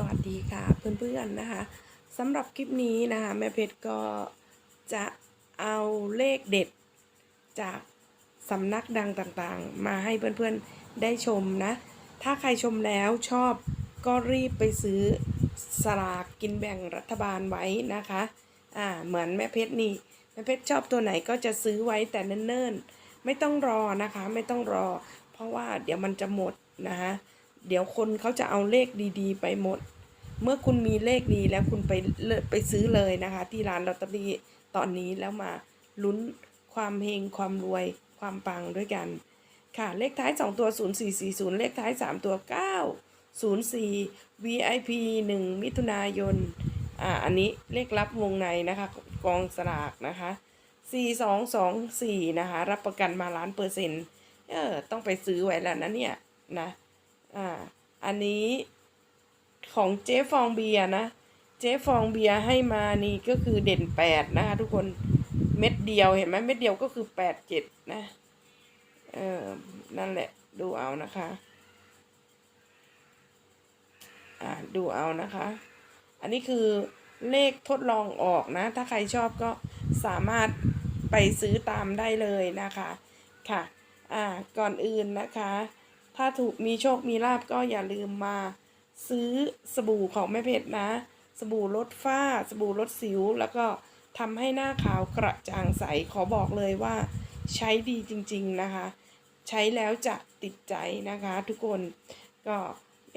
สวัสดีค่ะเพื่อนๆนะคะสำหรับคลิปนี้นะคะแม่เพชรก็จะเอาเลขเด็ดจากสำนักดังต่างๆ มาให้เพื่อนๆได้ชมนะ ถ้าใครชมแล้วชอบก็รีบไปซื้อสลากกินแบ่งรัฐบาลไว้นะคะอ่าเหมือนแม่เพชรนี่แม่เพชรชอบตัวไหนก็จะซื้อไว้แต่เนิ่นๆ ไม่ต้องรอนะคะ ไม่ต้องรอ เพราะว่าเดี๋ยวมันจะหมดนะคะ เดี๋ยวคนเขาจะเอาเลขดีๆ ไปหมด เมื่อคุณมีเลขดีแล้วคุณไปเลไปซื้อเลยนะคะ ที่ร้านลอตเตอรี่ตอนนี้แล้วมาลุ้นความเฮงความรวยความปังด้วยกัน ค่ะเลขท้าย 2 ตัว 0440 เลขท้าย 3 ตัว 904 VIP 1 มิถุนายนอ่าอันนี้เลขรับวงในนะคะกองสลากนะคะ4224นะคะ รับประกันมาล้านเปอร์เซ็นต์เออต้องไปซื้อไว้แล้วนะเนี่ยนะ อ่า อันนี้ของเจ๊ฟองเบียนะ เจ๊ฟองเบียให้มานี่ก็คือเด่นแปดนะคะทุกคนเม็ดเดียวเห็นไหมเม็ดเดียวก็คือแปดเจ็ดนะ เออนั่นแหละดูเอานะคะ อ่าดูเอานะคะ อันนี้คือเลขทดลองออกนะ ถ้าใครชอบก็สามารถไปซื้อตามได้เลยนะคะ ค่ะ อ่า ก่อนอื่นนะคะ ถ้าถูกมีโชคมีลาบก็อย่าลืมมาซื้อสบู่ของแม่เพชรนะ สบู่ลดฝ้า สบู่ลดสิว แล้วก็ทำให้หน้าขาวกระจ่างใส ขอบอกเลยว่า ใช้ดีจริง ๆนะคะ ใช้แล้วจะติดใจนะคะ ทุกคนก็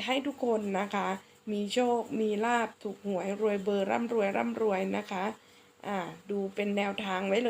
ให้ทุกคนนะคะ มีโชค มีลาบถูกหวยรวยเบอร์ร่ำรวยร่ำรวยนะคะ อ่า ดูเป็นแนวทางไว้เลย